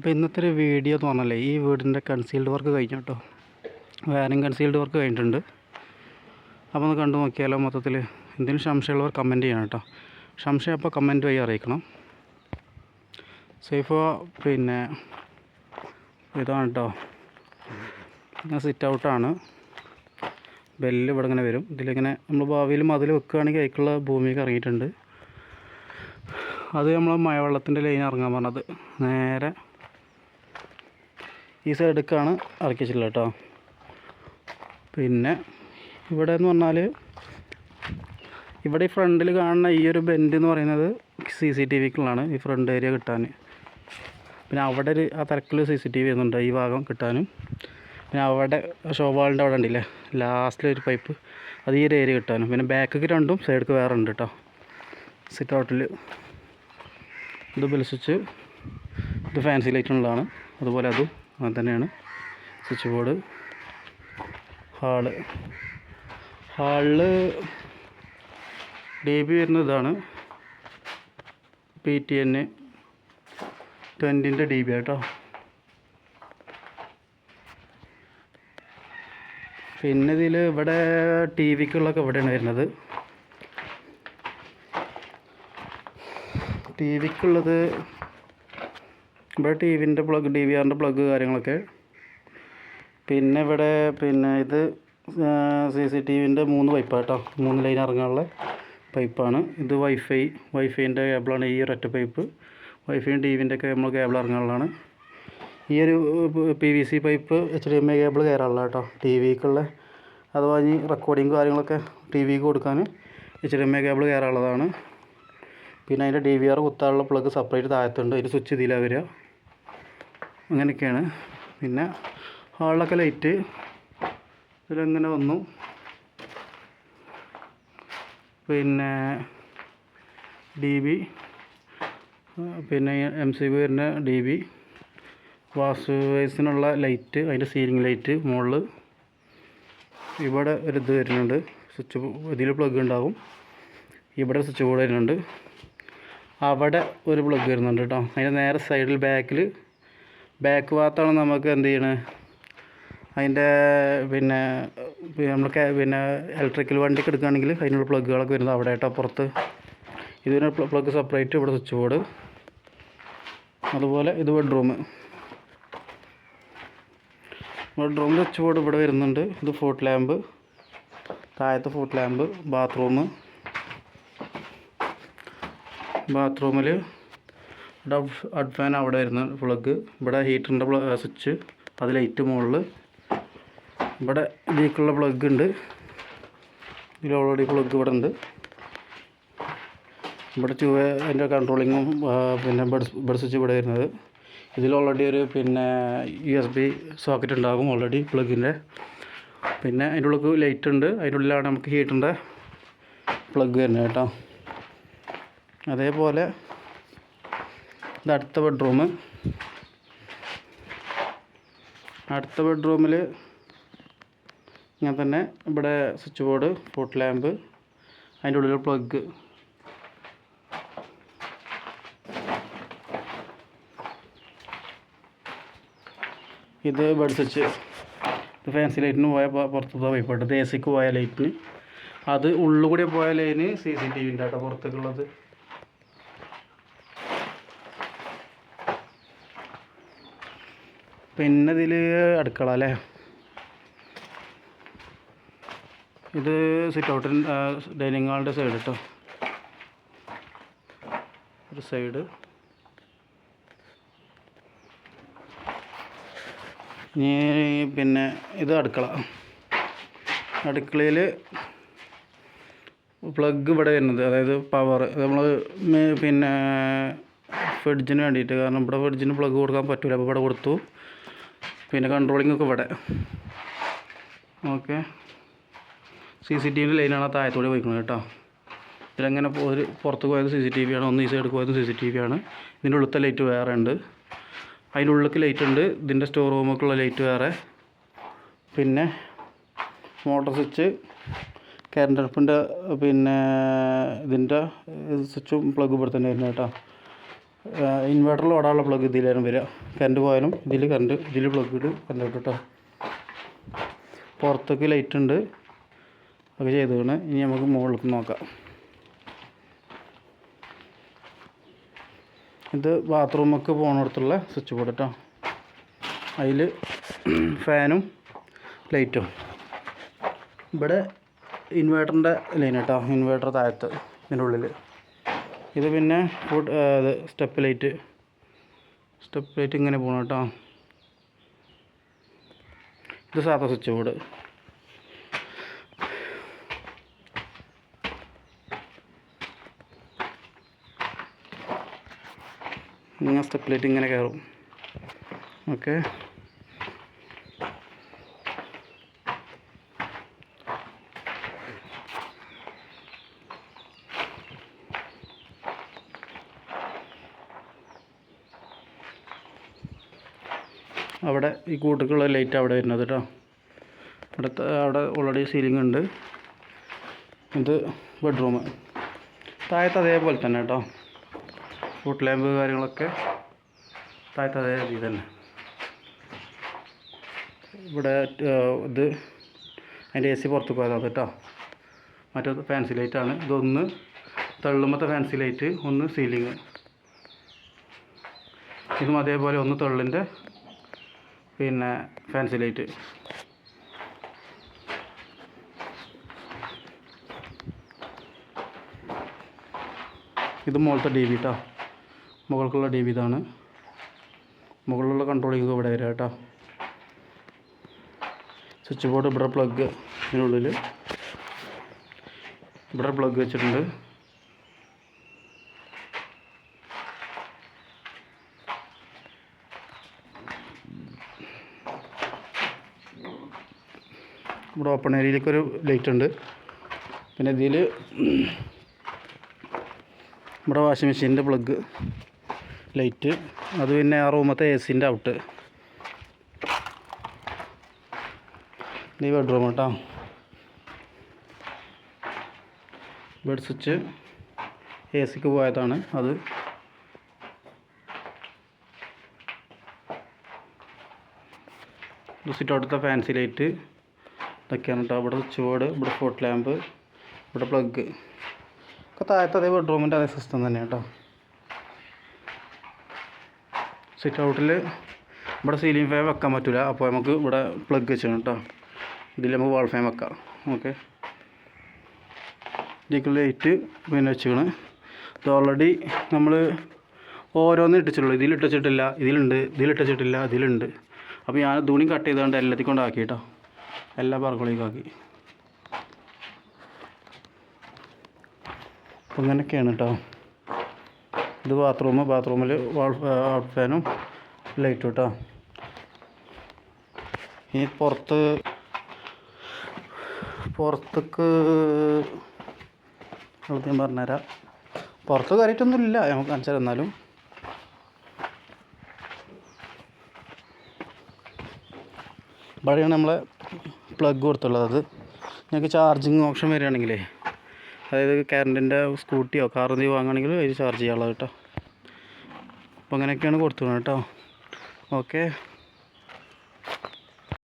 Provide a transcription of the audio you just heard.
അപ്പോൾ ഇന്നത്തെ ഒരു വീഡിയോ എന്ന് പറഞ്ഞാലേ ഈ വീടിന്റെ കൺസീൽഡ് വർക്ക് കഴിഞ്ഞു കേട്ടോ വയറിങ് കൺസീൽഡ് വർക്ക് കഴിഞ്ഞിട്ടുണ്ട്. അപ്പോൾ ഒന്ന് കണ്ടു നോക്കിയാലോ മൊത്തത്തിൽ. എന്തെങ്കിലും സംശയമുള്ളവർ കമന്റ് ചെയ്യണം കേട്ടോ. സംശയം അപ്പോൾ കമന്റ് വഴി അറിയിക്കണം. സേഫ് പിന്നെ ഇതാണ് കേട്ടോ. ഇങ്ങനെ സിറ്റ് ഔട്ടാണ് ബെല്ല് ഇവിടെ ഇങ്ങനെ വരും. ഇതിലിങ്ങനെ നമ്മൾ ഭാവിയിൽ മതിൽ വെക്കുകയാണെങ്കിൽ അതിലേക്കുള്ള ഭൂമിയൊക്കെ ഇറങ്ങിയിട്ടുണ്ട്. അത് നമ്മൾ മഴവെള്ളത്തിന്റെ ലൈൻ ഇറങ്ങാൻ പറഞ്ഞത്. നേരെ ഈ ഇറക്കി വെച്ചിട്ടുള്ളത് കേട്ടോ. പിന്നെ ഇവിടെ എന്ന് പറഞ്ഞാൽ ഇവിടെ ഈ ഫ്രണ്ടിൽ കാണുന്ന ഈ ഒരു ബെൻഡ് എന്ന് പറയുന്നത് സി സി ടി വിക്കുള്ളതാണ് ഈ ഫ്രണ്ട് ഏരിയ കിട്ടാൻ. പിന്നെ അവിടെ ഒരു ആ തിരക്കിൽ സി സി ടി വി വരുന്നുണ്ട് ഈ ഭാഗം കിട്ടാനും. പിന്നെ അവിടെ ഷോവാളിന്റെ അവിടെ ഉണ്ടല്ലേ? ലാസ്റ്റിൽ ഒരു പൈപ്പ് അത് ഈ ഒരു ഏരിയ കിട്ടാനും. പിന്നെ ബാക്കിക്ക് രണ്ടും സൈഡിലേക്ക് വേറെ ഉണ്ട് കേട്ടോ. സിറ്റ് ഔട്ടിൽ ഇത് ബെൽ ഇത് ഫാൻസി ലൈറ്റുള്ളതാണ് അതുപോലെ അതും. അങ്ങനെ തന്നെയാണ് സ്വിച്ച് ബോർഡ് ഹാൾ. ഹാളിൽ ഡി ബി വരുന്ന ഇതാണ്. പി ടി എൻ ട്വന്റിന്റെ ഡി ബി ആട്ടോ. പിന്നെ ഇതിൽ ഇവിടെ ടി വിക്കുള്ളൊക്കെ ഇവിടെയാണ് വരുന്നത്. ടി വിക്കുള്ളത് ഇവിടെ ടി വിന്റെ പ്ലഗ് ഡി വി ആറിന്റെ പ്ലഗ് കാര്യങ്ങളൊക്കെ. പിന്നെ ഇവിടെ പിന്നെ ഇത് സി സി ടി വിന്റെ മൂന്ന് പൈപ്പ് കേട്ടോ. മൂന്ന് ലൈൻ ഇറങ്ങാനുള്ള പൈപ്പാണ്. ഇത് വൈഫൈ വൈഫൈന്റെ കേബിളാണ് ഈ ഒരൊറ്റ പൈപ്പ്. വൈഫൈയും ടി വിന്റെ ഒക്കെ നമ്മൾ കേബിൾ ഇറങ്ങാനുള്ളതാണ്. ഈ ഒരു P V C pipe H D M I cable കയറാനുള്ള കേട്ടോ ടി വിക്കുള്ള. അഥവാ ഈ റെക്കോർഡിങ് കാര്യങ്ങളൊക്കെ ടി വിക്ക് കൊടുക്കാൻ H D M I cable കയറാനുള്ളതാണ്. പിന്നെ അതിന്റെ ഡി വി ആർ കുത്താനുള്ള പ്ലഗ് സെപ്പറേറ്റ് താഴത്തുണ്ട്. അതിൽ സ്വിച്ച് ഇതിലാണ് വരിക അങ്ങനെയൊക്കെയാണ്. പിന്നെ ഹാളിലൊക്കെ ലൈറ്റ് ഇതിലങ്ങനെ വന്നു. പിന്നെ ഡി ബി പിന്നെ എം സി ബി വരുന്ന ഡി ബി വാസ് വൈസിനുള്ള ലൈറ്റ് അതിന്റെ സീലിംഗ് ലൈറ്റ് മുകളിൽ ഇവിടെ ഒരു ഇത് വരുന്നുണ്ട്. സ്വിച്ച് ഇതിൽ പ്ലഗ് ഉണ്ടാകും ഇവിടെ സ്വിച്ച് ബോർഡ് വരുന്നുണ്ട്. അവിടെ ഒരു പ്ലഗ് വരുന്നുണ്ട് കേട്ടോ അതിന്റെ നേരെ സൈഡിൽ ബാക്കിൽ ബാക്ക് ഭാഗത്താണ് നമുക്ക് എന്ത് ചെയ്യണത് അതിന്റെ പിന്നെ നമ്മൾ പിന്നെ ഇലക്ട്രിക്കൽ വണ്ടിക്ക് എടുക്കുകയാണെങ്കിൽ അതിനുള്ള പ്ലഗുകളൊക്കെ വരുന്നത് അവിടെ കേട്ടോ പുറത്ത്. ഇതിന് പ്ലഗ് സെപ്പറേറ്റ് ഇവിടെ സ്വിച്ച് ബോർഡ് അതുപോലെ ഇത് ബെഡ്റൂം ബെഡ്റൂമിൽ സ്വിച്ച് ബോർഡ് ഇവിടെ വരുന്നുണ്ട്. ഇത് ഫുട്ട് ലാമ്പ് താഴത്തെ ഫുട്ട് ലാമ്പ് ബാത്റൂം ബാത്റൂമിൽ ഇവിടെ അഡ് ഫാൻ അവിടെ വരുന്ന പ്ലഗ്. ഇവിടെ ഹീറ്ററിന്റെ സ്വിച്ച്. അത് ലൈറ്റ് മുകളിൽ. ഇവിടെ ഇതിലേക്കുള്ള പ്ലഗ് ഉണ്ട്. ഇതിൽ ഓൾറെഡി പ്ലഗ് ഇവിടെ ഉണ്ട്. ഇവിടെ ചുവ അതിന്റെ കൺട്രോളിങ്ങും പിന്നെ ബഡ് ബഡ് സ്വിച്ച് ഇവിടെ വരുന്നത് ഇതിൽ ഓൾറെഡി ഒരു പിന്നെ യു എസ് ബി സോക്കറ്റ് ഉണ്ടാകും ഓൾറെഡി പ്ലഗിന്റെ. പിന്നെ അതിന്റെ ഉള്ളിൽ ലൈറ്റ് ഉണ്ട്. അതിന്റെ ഉള്ളിലാണ് നമുക്ക് ഹീറ്ററിന്റെ പ്ലഗ് വരുന്നത് കേട്ടോ. അതേപോലെ ഇത് അടുത്ത ബെഡ്റൂം അടുത്ത ബെഡ്റൂമിൽ ഇങ്ങനെ തന്നെ ഇവിടെ സ്വിച്ച് ബോർഡ് ഫോട്ട് ലാമ്പ് അതിന്റെ ഉള്ളിൽ പ്ലഗ് ഇത് ബെഡ് സ്വിച്ച് ഇത് ഫാൻസി ലൈറ്റിന് പോയ പുറത്തുനിന്ന് പൈപ്പാട്ട് ഇത് എ സിക്ക് പോയ ലൈറ്റിന് അത് ഉള്ളിൽ കൂടി പോയ ലൈന് സി സി ടി വിന്റെ ആട്ടോ പുറത്തേക്കുള്ളത് പിന്നെ ഇതിൽ അടുക്കള അല്ലേ? ഇത് സിറ്റ് ഔട്ടിൻ ഡൈനിങ് ഹാളിന്റെ സൈഡ് കേട്ടോ ഒരു സൈഡ് ഇനി പിന്നെ ഇത് അടുക്കള. അടുക്കളയിൽ പ്ലഗ് ഇവിടെ വരുന്നത് അതായത് പവർ നമ്മൾ പിന്നെ ഫ്രിഡ്ജിന് വേണ്ടിയിട്ട്. കാരണം ഇവിടെ ഫ്രിഡ്ജിന് പ്ലഗ് കൊടുക്കാൻ പറ്റില്ല അപ്പോൾ ഇവിടെ കൊടുത്തു. പിന്നെ കൺട്രോളിംഗ് ഒക്കെ ഇവിടെ. ഓക്കെ സി സി ടി വിന്റെ ലൈനാണ് ആ താഴത്തോടെ പോയിക്കുന്നത് കേട്ടോ. ഇതിലെങ്ങനെ ഒരു പുറത്ത് പോയത് സി സി ടി വി ആണ് ഒന്ന് ഈ സൈഡ് പോയത് സി സി ടി വി ആണ്. ഇതിന്റെ ഉള്ളത്തെ ലൈറ്റ് വേറെ ഉണ്ട്. അതിന്റെ ഉള്ളിലേക്ക് ലൈറ്റ് ഉണ്ട്. ഇതിന്റെ സ്റ്റോർ റൂമൊക്കെയുള്ള ലൈറ്റ് വേറെ. പിന്നെ മോട്ടർ സ്വിച്ച് കറണ്ട് അടുപ്പിന്റെ പിന്നെ ഇതിന്റെ സ്വിച്ചും പ്ലഗ് ഇവിടെ തന്നെ വരുന്നത് കേട്ടോ. ഇൻവേർട്ടറിൽ ഓടാനുള്ള പ്ലഗ് ഇതിലാണ് വരിക. കറണ്ട് പോയാലും ഇതിൽ കറണ്ട് ഇതിൽ പ്ലഗ് ഇട്ട് കറണ്ട് കിട്ടും കേട്ടോ പുറത്തേക്ക് ലൈറ്റ് ഉണ്ട്. ഒക്കെ ചെയ്തതാണ്. ഇനി നമുക്ക് മുകളിലേക്ക് നോക്കാം. ഇത് ബാത്റൂമൊക്കെ പോകണിടത്തുള്ള സ്വിച്ച് ബോർഡ് കേട്ടോ അതിൽ ഫാനും ലൈറ്റും ഇവിടെ ഇൻവേർട്ടറിന്റെ ലൈൻ കേട്ടോ ഇൻവേർട്ടർ താഴത്ത് ഇതിന്റെ ഉള്ളിൽ ഇത് പിന്നെ ഫുഡ് ഇത് സ്റ്റെപ്പ് ലൈറ്റ് സ്റ്റെപ്പ് ലൈറ്റ് ഇങ്ങനെ പോകണം കേട്ടോ. ഇത് സാധാ സ്വിച്ച് ബോർഡ് ഇങ്ങനെ സ്റ്റെപ്പ് ലൈറ്റ് ഇങ്ങനെ കയറും. ഓക്കെ അവിടെ ഈ കൂട്ടക്കുള്ള ലൈറ്റ് അവിടെ വരുന്നത് കേട്ടോ അവിടെ അവിടെ ഓൾറെഡി സീലിംഗ് ഉണ്ട്. ഇത് ബെഡ്റൂം താഴത്ത് അതേപോലെ തന്നെ കേട്ടോ ഫുഡ് ലാമ്പ് കാര്യങ്ങളൊക്കെ താഴത്ത് അതേ രീതി തന്നെ. ഇവിടെ ഇത് അതിന്റെ എ സി പുറത്ത് പോയതാണ് കേട്ടോ മറ്റേത് ഫാൻസി ലൈറ്റാണ് ഇതൊന്ന് തള്ളുമത്തെ ഫാൻസി ലൈറ്റ് ഒന്ന് സീലിംഗ് ഇതും അതേപോലെ ഒന്ന് തള്ളിന്റെ പിന്നെ ഫാൻസി ലൈറ്റ് ഇത് മുകളിലത്തെ ഡി ബി കേട്ടോ മുകൾക്കുള്ള ഡി ബി ഇതാണ്. മുകളിലുള്ള കൺട്രോളിങ് ഇവിടെ വരിക കേട്ടോ സ്വിച്ച് ബോർഡ് ഇവിടെ പ്ലഗ് ഇതിനുള്ളിൽ ഇവിടെ പ്ലഗ് വെച്ചിട്ടുണ്ട്. ഇവിടെ ഓപ്പൺ ഏരിയയിലേക്കൊരു ലൈറ്റ് ഉണ്ട്. പിന്നെ ഇതിൽ നമ്മുടെ വാഷിംഗ് മെഷീന്റെ പ്ലഗ് ലൈറ്റ് അത് പിന്നെ ആ റൂമത്തെ എ സിന്റെ ഔട്ട് ഈ ബെഡ്റൂം കേട്ടോ ബെഡ് സ്വിച്ച് എ സിക്ക് പോയതാണ് അത്. സിറ്റ് ഔട്ടത്തെ ഫാൻസി ലൈറ്റ് ഇതൊക്കെയാണ് കേട്ടോ ഇവിടെ ചുവട് ഇവിടെ ഫോട്ട് ലാമ്പ് ഇവിടെ പ്ലഗ് ഒക്കെ താഴത്തെ അതേ ബെഡ്റൂമിന്റെ അതേ സിസ്റ്റം തന്നെ കേട്ടോ സിറ്റ് ഔട്ടിൽ ഇവിടെ സീലിംഗ് ഫാൻ വെക്കാൻ പറ്റില്ല അപ്പോൾ നമുക്ക് ഇവിടെ പ്ലഗ് വെച്ചാണ് കേട്ടോ ഇതിൽ നമുക്ക് വാൾ ഫാൻ വെക്കാം. ഓക്കെ ഇതിലേക്ക് ലൈറ്റ് പിന്നെ വെച്ചാണ് ഇത് ഓൾറെഡി നമ്മൾ ഓരോന്നും ഇട്ടിട്ടുള്ളൂ. ഇതിൽ ഇട്ടിച്ചിട്ടില്ല ഇതിലുണ്ട് ഇതിൽ ഇട്ടിച്ചിട്ടില്ല ഇതിലുണ്ട്. അപ്പോൾ ഞാൻ തുണി കട്ട് ചെയ്തുകൊണ്ട് എല്ലാത്തിൽ കൊണ്ടാക്കി കേട്ടോ എല്ലാ പറക്കുകളിലേക്ക് ആക്കി. അപ്പോൾ ഇങ്ങനെയൊക്കെയാണ് കേട്ടോ ഇത് ബാത്റൂം ബാത്റൂമിൽ വാൾ ഔട്ട് ഫാനും ലൈറ്റും കേട്ടോ ഇനി പുറത്ത് പുറത്തേക്ക് ഞാൻ പറഞ്ഞുതരാം. പുറത്ത് കയറിയിട്ടൊന്നും ഇല്ല നമുക്ക് കാണിച്ചു എന്നാലും. ഇവിടെയാണ് നമ്മളെ പ്ലഗ് കൊടുത്തുള്ളത്. അത് ഞങ്ങൾക്ക് ചാർജിങ് ഓപ്ഷൻ വരികയാണെങ്കിലേ അതായത് കറണ്ടിന്റെ സ്കൂട്ടിയോ കാർ എന്തെങ്കിലും വാങ്ങുകയാണെങ്കിൽ അതിൽ ചാർജ് ചെയ്യാനുള്ളത് കേട്ടോ. അപ്പോൾ അങ്ങനെയൊക്കെയാണ് കൊടുത്തത് കേട്ടോ. ഓക്കെ